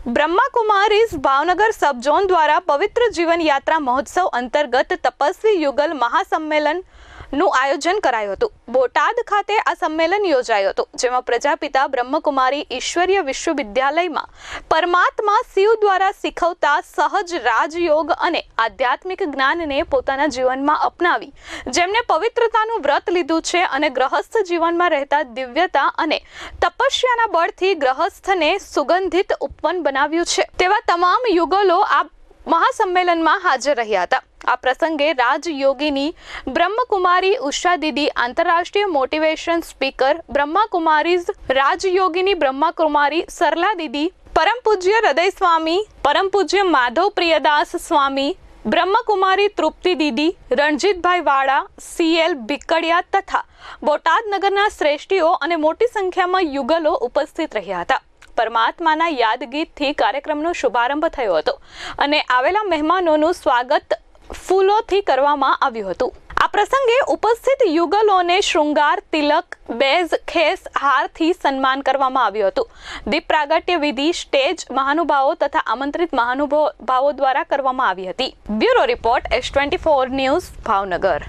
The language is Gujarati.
બ્રહ્માકુમારીઝ ભાવનગર સબઝોન દ્વારા પવિત્ર જીવન યાત્રા મહોત્સવ અંતર્ગત તપસ્વી યુગલ મહાસંમેલન નું આયોજન કરાયું હતું. બોટાદ ખાતે આ સંમેલન યોજાયું હતું, જેમાં પ્રજાપિતા બ્રહ્મકુમારી ઈશ્વરીય વિશ્વવિદ્યાલયમાં પરમાત્મા શિવ દ્વારા શીખવતા સહજ રાજયોગ અને આધ્યાત્મિક જ્ઞાનને પોતાના જીવનમાં અપનાવી. જેમને પવિત્રતાનું વ્રત લીધું છે અને ગ્રહસ્થ જીવનમાં રહેતા દિવ્યતા અને તપસ્યાના બળથી ગ્રહસ્થને સુગંધિત ઉપવન બનાવ્યું છે. તેવા તમામ યુગલો આ મહાસંમેલનમાં હાજર રહ્યા હતા. આ પ્રસંગે રાજયોગીની બ્રહ્મકુમારી ઉષા દીદી, આંતરરાષ્ટ્રીય મોટિવેશન સ્પીકર બ્રહ્માકુમારીઝ રાજયોગીની બ્રહ્માકુમારી સરલા દીદી, પરમ પૂજ્ય હૃદય સ્વામી પરમ પૂજ્ય માધવ પ્રિયદાસ સ્વામી, બ્રહ્મકુમારી તૃપ્તિ દીદી, રણજીતભાઈ વાળા સીએલ ભીકડિયા તથા બોટાદ નગરના શ્રેષ્ઠીઓ અને મોટી સંખ્યામાં યુગલો ઉપસ્થિત રહ્યા હતા. પરમાત્માના યાદગીતથી કાર્યક્રમનો શુભારંભ થયો હતો અને આવેલા મહેમાનોનું સ્વાગત ફૂલોથી કરવામાં આવ્યું હતું. આ પ્રસંગે ઉપસ્થિત યુગલોને શૃંગાર, તિલક, બેઝ, ખેસ, હારથી સન્માન કરવામાં આવ્યું હતું. દીપ પ્રાગટ્ય વિધિ, સ્ટેજ, મહાનુભાવો તથા આમંત્રિત મહાનુભાવો દ્વારા કરવામાં આવી હતી. Bureau report, S twenty four news, Bhavnagar.